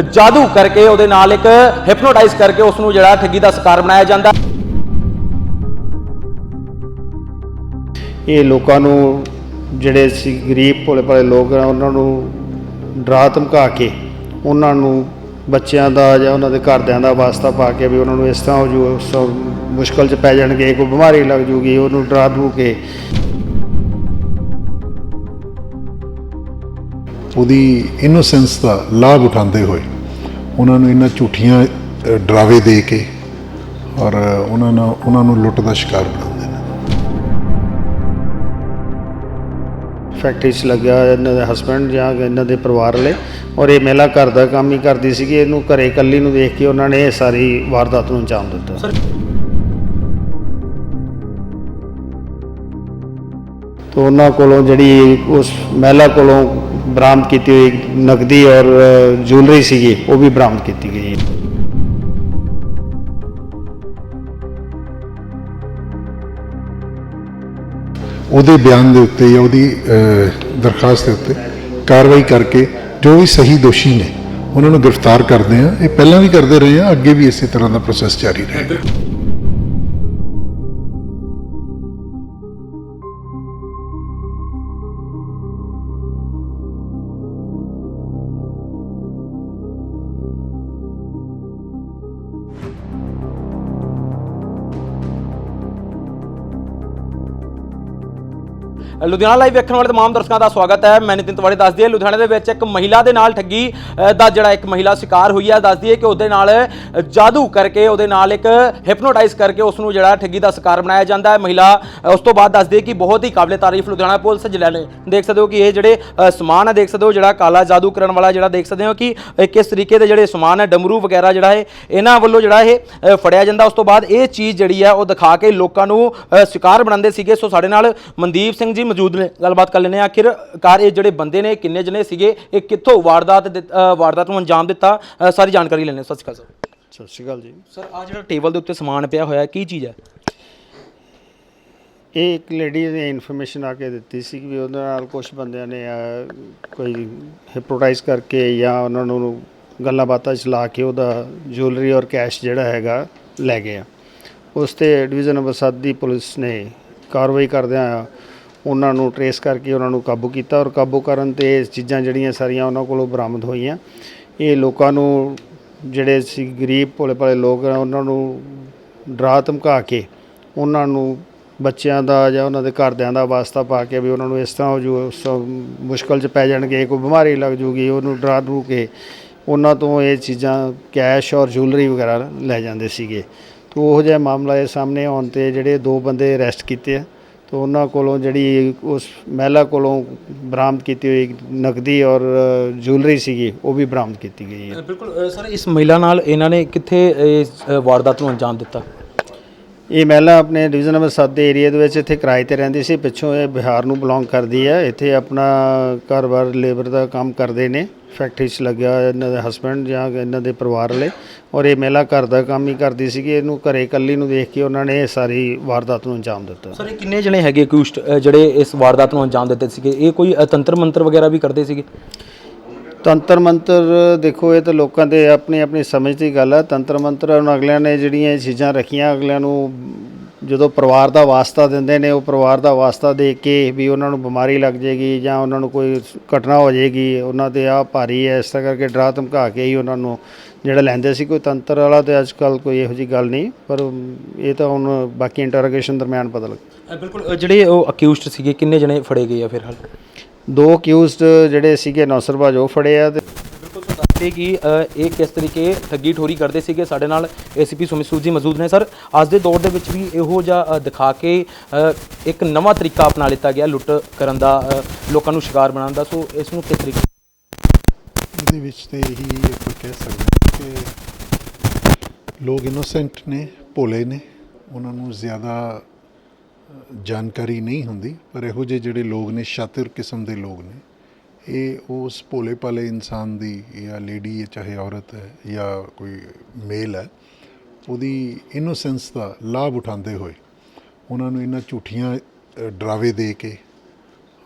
ਜਾਦੂ ਕਰਕੇ ਉਹਦੇ ਨਾਲ ਇੱਕ ਹਿਪਨੋਟਾਈਜ਼ ਕਰਕੇ ਉਸ ਨੂੰ ਜਿਹੜਾ ਠੱਗੀ ਦਾ ਸ਼ਿਕਾਰ ਬਣਾਇਆ ਜਾਂਦਾ ਇਹ ਲੋਕਾਂ ਨੂੰ ਜਿਹੜੇ ਸੀ ਗਰੀਬ ਭੋਲੇ ਭਾਲੇ ਲੋਕ ਆ, ਉਹਨਾਂ ਨੂੰ ਡਰਾ ਧਮਕਾ ਕੇ ਉਹਨਾਂ ਨੂੰ ਬੱਚਿਆਂ ਦਾ ਜਾਂ ਉਹਨਾਂ ਦੇ ਘਰਦਿਆਂ ਦਾ ਵਾਸਤਾ ਪਾ ਕੇ ਵੀ ਉਹਨਾਂ ਨੂੰ ਇਸ ਤਰ੍ਹਾਂ ਹੋ ਜੂ ਮੁਸ਼ਕਲ 'ਚ ਪੈ ਜਾਣਗੇ, ਕੋਈ ਬਿਮਾਰੀ ਲੱਗ ਜੂਗੀ, ਉਹਨੂੰ ਡਰਾ ਦੂ ਕੇ। ਉਹਦੀ ਇਨੋਸੈਂਸ ਦਾ ਲਾਭ ਉਠਾਉਂਦੇ ਹੋਏ ਉਹਨਾਂ ਨੂੰ ਇਹਨਾਂ ਝੂਠੀਆਂ ਡਰਾਵੇ ਦੇ ਕੇ ਔਰ ਉਹਨਾਂ ਨੂੰ ਉਹਨਾਂ ਨੂੰ ਲੁੱਟ ਦਾ ਸ਼ਿਕਾਰ ਬਣਾਉਂਦੇ ਨੇ। ਫੈਕਟਰੀ 'ਚ ਲੱਗਿਆ ਇਹਨਾਂ ਦੇ ਹਸਬੰਡ ਜਾਂ ਇਹਨਾਂ ਦੇ ਪਰਿਵਾਰ ਵਾਲੇ ਔਰ ਇਹ ਮਹਿਲਾ ਘਰ ਦਾ ਕੰਮ ਹੀ ਕਰਦੀ ਸੀਗੀ। ਇਹਨੂੰ ਘਰੇ ਇਕੱਲੀ ਨੂੰ ਦੇਖ ਕੇ ਉਹਨਾਂ ਨੇ ਇਹ ਸਾਰੀ ਵਾਰਦਾਤ ਨੂੰ ਅੰਜਾਮ ਦਿੱਤਾ। ਤੋ ਉਹਨਾਂ ਕੋਲੋਂ ਜਿਹੜੀ ਉਸ ਮਹਿਲਾ ਕੋਲੋਂ ਬਰਾਮਦ ਕੀਤੀ ਹੋਈ ਨਕਦੀ ਔਰ ਅ, ਜੁਐਲਰੀ ਸੀਗੀ ਉਹ ਵੀ ਬਰਾਮਦ ਕੀਤੀ ਗਈ ਹੈ। ਉਹਦੇ ਬਿਆਨ ਦੇ ਉੱਤੇ ਜਾਂ ਉਹਦੀ ਦਰਖਾਸਤ ਦੇ ਉੱਤੇ ਕਾਰਵਾਈ ਕਰਕੇ ਜੋ ਵੀ ਸਹੀ ਦੋਸ਼ੀ ਨੇ ਉਹਨਾਂ ਨੂੰ ਗ੍ਰਿਫਤਾਰ ਕਰਦੇ ਆ ਇਹ ਪਹਿਲਾਂ ਵੀ ਕਰਦੇ ਰਹੇ ਆ ਅੱਗੇ ਵੀ ਇਸੇ ਤਰ੍ਹਾਂ ਦਾ ਪ੍ਰੋਸੈਸ ਜਾਰੀ ਰਹੇਗਾ ਲੁਧਿਆਣਾ ਲਾਈਵ ਵੇਖਣ ਵਾਲੇ ਤਮਾਮ ਦਰਸ਼ਕਾਂ ਦਾ ਸਵਾਗਤ ਹੈ। ਮੈਂ ਨਿਤਿਨ ਤਿਵਾੜੀ ਦੱਸਦੀ ਦਈਏ, ਲੁਧਿਆਣਾ ਦੇ ਵਿੱਚ ਇੱਕ ਮਹਿਲਾ ਦੇ ਨਾਲ ਠੱਗੀ ਦਾ ਜਿਹੜਾ ਇੱਕ ਮਹਿਲਾ ਸ਼ਿਕਾਰ ਹੋਈ ਹੈ। ਦੱਸਦੀ ਹੈ ਕਿ ਉਹਦੇ ਨਾਲ ਜਾਦੂ ਕਰਕੇ ਉਹਦੇ ਨਾਲ ਇੱਕ ਹਿਪਨੋਟਾਈਜ਼ ਕਰਕੇ ਉਸ ਨੂੰ ਜਿਹੜਾ ਠੱਗੀ ਦਾ ਸ਼ਿਕਾਰ ਬਣਾਇਆ ਜਾਂਦਾ ਹੈ। ਮਹਿਲਾ ਉਸ ਤੋਂ ਬਾਅਦ ਦੱਸਦੀ ਦਈਏ ਕਿ ਬਹੁਤ ਹੀ ਕਾਬਲੇ ਤਾਰੀਫ ਲੁਧਿਆਣਾ ਪੁਲਿਸ ਜ਼ਿਲ੍ਹਾ ਨੇ ਦੇਖ ਸਕਦੇ ਹੋ ਕਿ ਇਹ ਜਿਹੜੇ ਸਮਾਨ ਹੈ, ਦੇਖ ਸਕਦੇ ਹੋ ਜਿਹੜਾ ਕਾਲਾ ਜਾਦੂ ਕਰਨ ਵਾਲਾ ਜਿਹੜਾ ਦੇਖ ਸਕਦੇ ਹੋ ਕਿ ਕਿਸ ਤਰੀਕੇ ਦੇ ਜਿਹੜੇ ਸਮਾਨ ਹੈ, ਡਮਰੂ ਵਗੈਰਾ ਜਿਹੜਾ ਹੈ ਇਹਨਾਂ ਵੱਲੋਂ ਜਿਹੜਾ ਇਹ ਫੜਿਆ ਜਾਂਦਾ। ਉਸ ਤੋਂ ਬਾਅਦ ਇਹ ਚੀਜ਼ ਜਿਹੜੀ ਹੈ, ਉਹ ਦਿਖਾ ਕੇ ਲੋਕਾਂ ਨੂੰ ਸ਼ਿਕਾਰ ਬਣਾਉਂਦੇ ਸੀਗੇ। ਸੋ ਸਾਡੇ ਨਾਲ ਮਨਦੀਪ ਸਿੰਘ ਜੀ ਮੌਜੂਦ ਨੇ। ਗੱਲਬਾਤ ਕਰ ਲੈਣੇ ਆਖਿਰਕਾਰ ਇਹ ਜਿਹੜੇ ਬੰਦੇ ਨੇ ਕਿੰਨੇ ਜਣੇ ਸੀਗੇ ਇਹ ਕਿੱਥੋਂ ਵਾਰਦਾਤ ਦਿੱਤ- ਅ, ਵਾਰਦਾਤ ਨੂੰ ਅੰਜਾਮ ਦਿੱਤਾ? ਅ, ਸਾਰੀ ਜਾਣਕਾਰੀ ਲੈਣੇ ਸਤਿ ਸ਼੍ਰੀ ਅਕਾਲ ਸਰ। ਸਤਿ ਸ਼੍ਰੀ ਅਕਾਲ ਜੀ। ਸਰ ਆ ਜਿਹੜਾ ਟੇਬਲ ਦੇ ਉੱਤੇ ਸਮਾਨ ਪਿਆ ਹੋਇਆ ਕੀ ਚੀਜ਼ ਹੈ? ਇਹ ਇੱਕ ਲੇਡੀ ਨੇ ਇਨਫੋਰਮੇਸ਼ਨ ਆ ਕੇ ਦਿੱਤੀ ਸੀ ਕਿ ਵੀ ਉਹਦੇ ਨਾਲ ਕੁਝ ਬੰਦਿਆਂ ਨੇ ਅਹ, ਕੋਈ ਹਿਪਨੋਟਾਈਜ਼ ਕਰਕੇ ਜਾਂ ਉਹਨਾਂ ਨੂੰ ਗੱਲਾਂ ਬਾਤਾਂ ਚਲਾ ਕੇ ਉਹਦਾ ਜੁਐਲਰੀ ਔਰ ਕੈਸ਼ ਜਿਹੜਾ ਹੈਗਾ ਲੈ ਗਏ ਆ। ਉਸ ਤੇ ਡਿਵੀਜ਼ਨ ਨੰਬਰ 7 ਦੀ ਪੁਲਿਸ ਨੇ ਕਾਰਵਾਈ ਕਰਦਿਆਂ ਉਹਨਾਂ ਨੂੰ ਟਰੇਸ ਕਰਕੇ ਉਹਨਾਂ ਨੂੰ ਕਾਬੂ ਕੀਤਾ ਔਰ ਕਾਬੂ ਕਰਨ ਤੇ ਇਹ ਚੀਜ਼ਾਂ ਜਿਹੜੀਆਂ ਸਾਰੀਆਂ ਉਹਨਾਂ ਕੋਲੋਂ ਬਰਾਮਦ ਹੋਈਆਂ। ਇਹ ਲੋਕਾਂ ਨੂੰ ਜਿਹੜੇ ਸੀ ਗਰੀਬ ਭੋਲੇ ਭਾਲੇ ਲੋਕ ਆ, ਉਹਨਾਂ ਨੂੰ ਡਰਾ ਧਮਕਾ ਕੇ ਉਹਨਾਂ ਨੂੰ ਬੱਚਿਆਂ ਦਾ ਜਾਂ ਉਹਨਾਂ ਦੇ ਘਰਦਿਆਂ ਦਾ ਵਾਸਤਾ ਪਾ ਕੇ ਵੀ ਉਹਨਾਂ ਨੂੰ ਇਸ ਤਰ੍ਹਾਂ ਹੋ ਜੂ ਮੁਸ਼ਕਲ 'ਚ ਪੈ ਜਾਣਗੇ, ਕੋਈ ਬਿਮਾਰੀ ਲੱਗ ਜੂਗੀ, ਉਹਨੂੰ ਡਰਾ ਦੂ ਕੇ ਉਹਨਾਂ ਤੋਂ ਇਹ ਚੀਜ਼ਾਂ ਕੈਸ਼ ਔਰ ਜੁਐਲਰੀ ਵਗੈਰਾ ਲੈ ਜਾਂਦੇ ਸੀਗੇ। ਤੋ ਉਹ ਜਿਹਾ ਮਾਮਲਾ ਇਹ ਸਾਹਮਣੇ ਆਉਣ ਤੇ ਜਿਹੜੇ ਦੋ ਬੰਦੇ ਅਰੈਸਟ ਕੀਤੇ ਆ ਤੋ ਉਹਨਾਂ ਕੋਲੋਂ ਜਿਹੜੀ ਉਸ ਮਹਿਲਾ ਕੋਲੋਂ ਬਰਾਮਦ ਕੀਤੀ ਹੋਈ ਨਕਦੀ ਔਰ ਜੁਐਲਰੀ ਸੀਗੀ ਉਹ ਵੀ ਬਰਾਮਦ ਕੀਤੀ ਗਈ ਹੈ। ਬਿਲਕੁਲ ਸਰ ਇਸ ਮਹਿਲਾ ਨਾਲ ਇਹਨਾਂ ਨੇ ਕਿੱਥੇ ਇਸ ਵਾਰਦਾਤ ਨੂੰ ਅੰਜਾਮ ਦਿੱਤਾ? ਇਹ ਮਹਿਲਾ ਆਪਣੇ ਡਿਵੀਜ਼ਨ ਨੰਬਰ 7 ਦੇ ਏਰੀਆ ਦੇ ਵਿੱਚ ਇੱਥੇ ਕਿਰਾਏ ਤੇ ਰਹਿੰਦੀ ਸੀ ਪਿੱਛੋਂ ਇਹ ਬਿਹਾਰ ਨੂੰ ਬਿਲੋਂਗ ਕਰਦੀ ਹੈ। ਇੱਥੇ ਆਪਣਾ ਘਰ-ਬਾਰ ਲੇਬਰ ਦਾ ਕੰਮ ਕਰਦੇ ਨੇ। ਫੈਕਟਰੀ 'ਚ ਲੱਗਿਆ ਹੋਇਆ ਇਹਨਾਂ ਦੇ ਹਸਬੰਡ ਜਾਂ ਇਹਨਾਂ ਦੇ ਪਰਿਵਾਰ ਵਾਲੇ ਔਰ ਇਹ ਮਹਿਲਾ ਘਰ ਦਾ ਕੰਮ ਹੀ ਕਰਦੀ ਸੀਗੀ ਇਹਨੂੰ ਘਰੇ ਇਕੱਲੀ ਨੂੰ ਦੇਖ ਕੇ ਉਹਨਾਂ ਨੇ ਇਹ ਸਾਰੀ ਵਾਰਦਾਤ ਨੂੰ ਅੰਜਾਮ ਦਿੱਤਾ। ਸਰ ਇਹ ਕਿੰਨੇ ਜਣੇ ਹੈਗੇ ਕੁਸ਼ਟ ਜਿਹੜੇ ਇਸ ਵਾਰਦਾਤ ਨੂੰ ਅੰਜਾਮ ਦਿੱਤੇ ਸੀਗੇ? ਇਹ ਕੋਈ ਤੰਤਰ ਮੰਤਰ ਵਗੈਰਾ ਵੀ ਕਰਦੇ ਸੀਗੇ? ਤੰਤਰ ਮੰਤਰ ਦੇਖੋ ਇਹ ਤਾਂ ਲੋਕਾਂ ਦੇ ਆਪਣੀ ਆਪਣੀ ਸਮਝ ਦੀ ਗੱਲ ਹੈ ਤੰਤਰ ਮੰਤਰ ਉਹਨਾਂ ਅਗਲਿਆਂ ਨੇ ਜਿਹੜੀਆਂ ਇਹ ਚੀਜ਼ਾਂ ਰੱਖੀਆਂ ਅਗਲਿਆਂ ਨੂੰ ਜਦੋਂ ਪਰਿਵਾਰ ਦਾ ਵਾਸਤਾ ਦਿੰਦੇ ਨੇ ਉਹ ਪਰਿਵਾਰ ਦਾ ਵਾਸਤਾ ਦੇ ਕੇ ਵੀ ਉਹਨਾਂ ਨੂੰ ਬਿਮਾਰੀ ਲੱਗ ਜਾਏਗੀ ਜਾਂ ਉਹਨਾਂ ਨੂੰ ਕੋਈ ਘਟਨਾ ਹੋ ਜਾਏਗੀ ਉਹਨਾਂ ਤੇ ਆ ਭਾਰੀ ਹੈ ਇਸ ਤਰ੍ਹਾਂ ਕਰਕੇ ਡਰਾ ਧਮਕਾ ਕੇ ਹੀ ਉਹਨਾਂ ਨੂੰ ਜਿਹੜਾ ਲੈਂਦੇ ਸੀ ਕੋਈ ਤੰਤਰ ਵਾਲਾ ਤੇ ਅੱਜ ਕੱਲ ਕੋਈ ਇਹੋ ਜੀ ਗੱਲ ਨਹੀਂ ਪਰ ਇਹ ਤਾਂ ਹੁਣ ਬਾਕੀ ਇੰਟਰੋਗੇਸ਼ਨ ਦਰਮਿਆਨ ਪਤਾ ਲੱਗ ਬਿਲਕੁਲ ਜਿਹੜੇ ਉਹ ਅਕਿਊਜ਼ਡ ਸੀਗੇ ਕਿੰਨੇ ਜਣੇ ਫੜੇ ਗਏ ਆ ਫਿਰ ਹਾਲ ਦੋ ਅਕਿਊਜ਼ਡ ਜਿਹੜੇ ਸੀਗੇ ਨੌਸਰਬਾਜ ਉਹ ਫੜੇ ਆ ਤੇ ਬਿਲਕੁਲ ਸਰ ਕਿ ਇਹ ਕਿਸ ਤਰੀਕੇ ਠੱਗੀ ਠੋਰੀ ਕਰਦੇ ਸੀਗੇ ਸਾਡੇ ਨਾਲ ਏਸੀਪੀ ਸੁਮਿਤ ਸੂਦ ਜੀ ਮੌਜੂਦ ਨੇ। ਸਰ, ਅੱਜ ਦੇ ਦੌਰ ਦੇ ਵਿੱਚ ਵੀ ਇਹੋ ਜਿਹਾ ਦਿਖਾ ਕੇ ਇੱਕ ਨਵਾਂ ਤਰੀਕਾ ਅਪਣਾ ਲਿੱਤਾ ਗਿਆ ਲੁੱਟ ਕਰਨ ਦਾ ਲੋਕਾਂ ਨੂੰ ਸ਼ਿਕਾਰ ਬਣਾਉਣ ਦਾ। ਸੋ ਇਸ ਨੂੰ ਕਿਸ ਤਰੀਕੇ ਦੇ ਵਿੱਚ ਤੇ ਇਹੀ ਆਪਾਂ ਕਹਿ ਸਕਦੇ ਕਿ ਲੋਕ ਇਨੋਸੈਂਟ ਨੇ, ਭੋਲੇ ਨੇ, ਉਹਨਾਂ ਨੂੰ ਜ਼ਿਆਦਾ ਜਾਣਕਾਰੀ ਨਹੀਂ ਹੁੰਦੀ। ਪਰ ਇਹੋ ਜਿਹੇ ਜਿਹੜੇ ਲੋਕ ਨੇ, ਸ਼ਾਤਿਰ ਕਿਸਮ ਦੇ ਲੋਕ ਨੇ ਇਹ ਉਸ ਭੋਲੇ ਭਾਲੇ ਇਨਸਾਨ ਦੀ ਜਾਂ ਲੇਡੀ ਹੈ, ਚਾਹੇ ਔਰਤ ਹੈ ਜਾਂ ਕੋਈ ਮੇਲ ਹੈ, ਉਹਦੀ ਇਨੋਸੈਂਸ ਦਾ ਲਾਭ ਉਠਾਉਂਦੇ ਹੋਏ ਉਹਨਾਂ ਨੂੰ ਇਹਨਾਂ ਝੂਠੀਆਂ ਡਰਾਵੇ ਦੇ ਕੇ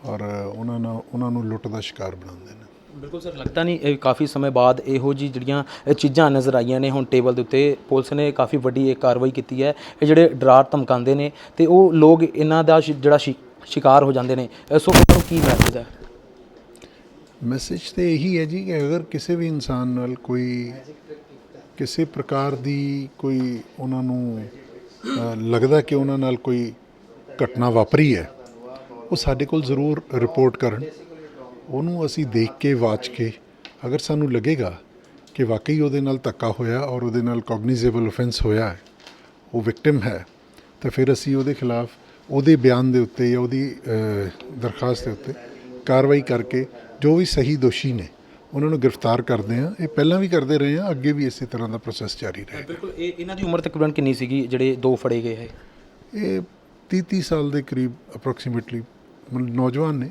ਔਰ ਉਹਨਾਂ ਨਾਲ, ਉਹਨਾਂ ਨੂੰ ਲੁੱਟ ਦਾ ਸ਼ਿਕਾਰ ਬਣਾਉਂਦੇ ਨੇ। ਬਿਲਕੁਲ ਸਰ, ਲੱਗਦਾ ਨਹੀਂ, ਇਹ ਕਾਫੀ ਸਮੇਂ ਬਾਅਦ ਇਹੋ ਜੀ ਜਿਹੜੀਆਂ ਚੀਜ਼ਾਂ ਨਜ਼ਰ ਆਈਆਂ ਨੇ ਹੁਣ ਟੇਬਲ ਦੇ ਉੱਤੇ, ਪੁਲਿਸ ਨੇ ਕਾਫੀ ਵੱਡੀ ਇਹ ਕਾਰਵਾਈ ਕੀਤੀ ਹੈ, ਇਹ ਜਿਹੜੇ ਡਰਾਰ ਧਮਕਾਉਂਦੇ ਨੇ ਤੇ ਉਹ ਲੋਕ ਇਹਨਾਂ ਦਾ ਸ਼ਿ- ਜਿਹੜਾ ਸ਼ਿ- ਸ਼ਿਕਾਰ ਹੋ ਜਾਂਦੇ ਨੇ ਸੋ ਉਹਨਾਂ ਨੂੰ ਕੀ ਮੈਸੇਜ ਹੈ? ਮੈਸੇਜ ਤੇ ਇਹੀ ਹੈ ਜੀ ਕਿ ਅਗਰ ਕਿਸੇ ਵੀ ਇਨਸਾਨ ਨਾਲ ਕੋਈ ਕਿਸੇ ਪ੍ਰਕਾਰ ਦੀ ਕੋਈ ਉਹਨਾਂ ਨੂੰ ਲੱਗਦਾ ਕਿ ਉਹਨਾਂ ਨਾਲ ਕੋਈ ਘਟਨਾ ਵਾਪਰੀ ਹੈ, ਉਹ ਸਾਡੇ ਕੋਲ ਜ਼ਰੂਰ ਰਿਪੋਰਟ ਕਰਨ। ਉਹਨੂੰ ਅਸੀਂ ਦੇਖ ਕੇ, ਵਾਚ ਕੇ ਅਗਰ ਸਾਨੂੰ ਲੱਗੇਗਾ ਕਿ ਵਾਕਈ ਉਹਦੇ ਨਾਲ ਧੱਕਾ ਹੋਇਆ ਔਰ ਉਹਦੇ ਨਾਲ ਕੌਗਨੀਜ਼ੇਬਲ ਆਫੈਂਸ ਹੋਇਆ ਹੈ, ਉਹ ਵਿਕਟਿਮ ਹੈ, ਤਾਂ ਫਿਰ ਅਸੀਂ ਉਹਦੇ ਖਿਲਾਫ ਉਹਦੇ ਬਿਆਨ ਦੇ ਉੱਤੇ ਜਾਂ ਉਹਦੀ ਦਰਖਾਸਤ ਦੇ ਉੱਤੇ ਕਾਰਵਾਈ ਕਰਕੇ ਜੋ ਵੀ ਸਹੀ ਦੋਸ਼ੀ ਨੇ ਉਹਨਾਂ ਨੂੰ ਗ੍ਰਿਫਤਾਰ ਕਰਦੇ ਹਾਂ। ਇਹ ਪਹਿਲਾਂ ਵੀ ਕਰਦੇ ਰਹੇ ਹਾਂ ਅੱਗੇ ਵੀ ਇਸੇ ਤਰ੍ਹਾਂ ਦਾ ਪ੍ਰੋਸੈਸ ਜਾਰੀ ਰਹੇਗਾ ਬਿਲਕੁਲ ਇਹ ਇਹਨਾਂ ਦੀ ਉਮਰ ਤਕਰੀਬਨ ਕਿੰਨੀ ਸੀਗੀ ਜਿਹੜੇ ਦੋ ਫੜੇ ਗਏ ਹੈ ਇਹ 30 30 ਸਾਲ ਦੇ ਕਰੀਬ ਅਪਰੋਕਸੀਮੇਟਲੀ ਨੌਜਵਾਨ ਨੇ।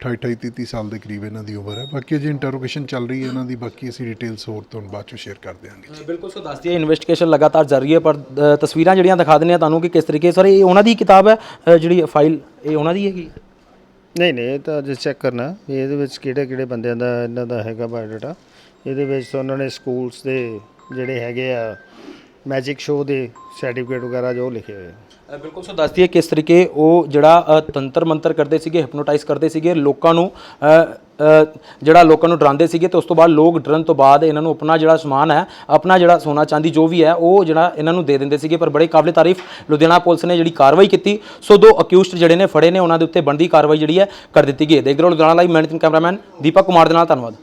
28 28 30 ਸਾਲ ਦੇ ਕਰੀਬ ਇਹਨਾਂ ਦੀ ਉਮਰ ਹੈ। ਬਾਕੀ ਅਜੇ ਇੰਟਰੋਗੇਸ਼ਨ ਚੱਲ ਰਹੀ ਹੈ ਇਹਨਾਂ ਦੀ ਬਾਕੀ ਅਸੀਂ ਡਿਟੇਲਸ ਹੋਰ ਤੁਹਾਨੂੰ ਬਾਅਦ ਚੋਂ ਸ਼ੇਅਰ ਕਰ ਦਿਆਂਗੇ। ਬਿਲਕੁਲ ਸੋ ਦੱਸਦੀ ਹੈ ਇਨਵੈਸਟੀਗੇਸ਼ਨ ਲਗਾਤਾਰ ਜਾਰੀ ਹੈ ਪਰ ਤਸਵੀਰਾਂ ਜਿਹੜੀਆਂ ਦਿਖਾ ਦਿੰਦੇ ਆ ਤੁਹਾਨੂੰ ਕਿ ਕਿਸ ਤਰੀਕੇ ਸਰ ਇਹ ਉਹਨਾਂ ਦੀ ਕਿਤਾਬ ਹੈ ਜਿਹੜੀ ਫਾਈਲ ਇਹ ਉਹਨਾਂ ਦੀ ਹੈਗੀ? ਨਹੀਂ ਨਹੀਂ, ਇਹ ਤਾਂ ਅਜੇ ਚੈੱਕ ਕਰਨਾ, ਵੀ ਇਹਦੇ ਵਿੱਚ ਕਿਹੜੇ ਕਿਹੜੇ ਬੰਦਿਆਂ ਦਾ ਇਹਨਾਂ ਦਾ ਹੈਗਾ ਬਾਇਓਡਾਟਾ ਇਹਦੇ ਵਿੱਚ ਤਾਂ ਉਹਨਾਂ ਨੇ ਸਕੂਲਸ ਦੇ ਜਿਹੜੇ ਹੈਗੇ ਆ ਮੈਜਿਕ ਸ਼ੋਅ ਦੇ ਸਰਟੀਫਿਕੇਟ ਵਗੈਰਾ ਜੋ ਲਿਖੇ ਹੋਏ ਆ। ਬਿਲਕੁਲ ਸੋ ਦੱਸਦੀ ਹੈ ਕਿਸ ਤਰੀਕੇ ਉਹ ਜਿਹੜਾ ਤੰਤਰ ਮੰਤਰ ਕਰਦੇ ਸੀਗੇ ਹਿਪਨੋਟਾਈਜ਼ ਕਰਦੇ ਸੀਗੇ, ਲੋਕਾਂ ਨੂੰ ਜਿਹੜਾ ਲੋਕਾਂ ਨੂੰ ਡਰਾਉਂਦੇ ਸੀਗੇ ਤੇ ਉਸ ਤੋਂ ਬਾਅਦ ਲੋਕ ਡਰਨ ਤੋਂ ਬਾਅਦ ਇਹਨਾਂ ਨੂੰ ਆਪਣਾ ਜਿਹੜਾ ਸਮਾਨ ਹੈ, ਆਪਣਾ ਜਿਹੜਾ ਸੋਨਾ ਚਾਂਦੀ ਜੋ ਵੀ ਹੈ, ਉਹ ਜਿਹੜਾ ਇਹਨਾਂ ਨੂੰ ਦੇ ਦਿੰਦੇ ਸੀਗੇ। ਪਰ ਬੜੇ ਕਾਬਲੇ ਤਾਰੀਫ ਲੁਧਿਆਣਾ ਪੁਲਿਸ ਨੇ ਜਿਹੜੀ ਕਾਰਵਾਈ ਕੀਤੀ। ਸੋ ਦੋ ਅਕਿਊਜ਼ਡ ਜਿਹੜੇ ਨੇ, ਫੜੇ ਨੇ, ਉਹਨਾਂ ਦੇ ਉੱਤੇ ਬਣਦੀ ਕਾਰਵਾਈ ਜਿਹੜੀ ਹੈ, ਕਰ ਦਿੱਤੀ ਗਈ ਹੈ। ਦੇਖ ਰਹੇ ਹੋ Ludhiana live managing cameraman, Deepak Kumar ਦੇ ਨਾਲ, ਧੰਨਵਾਦ।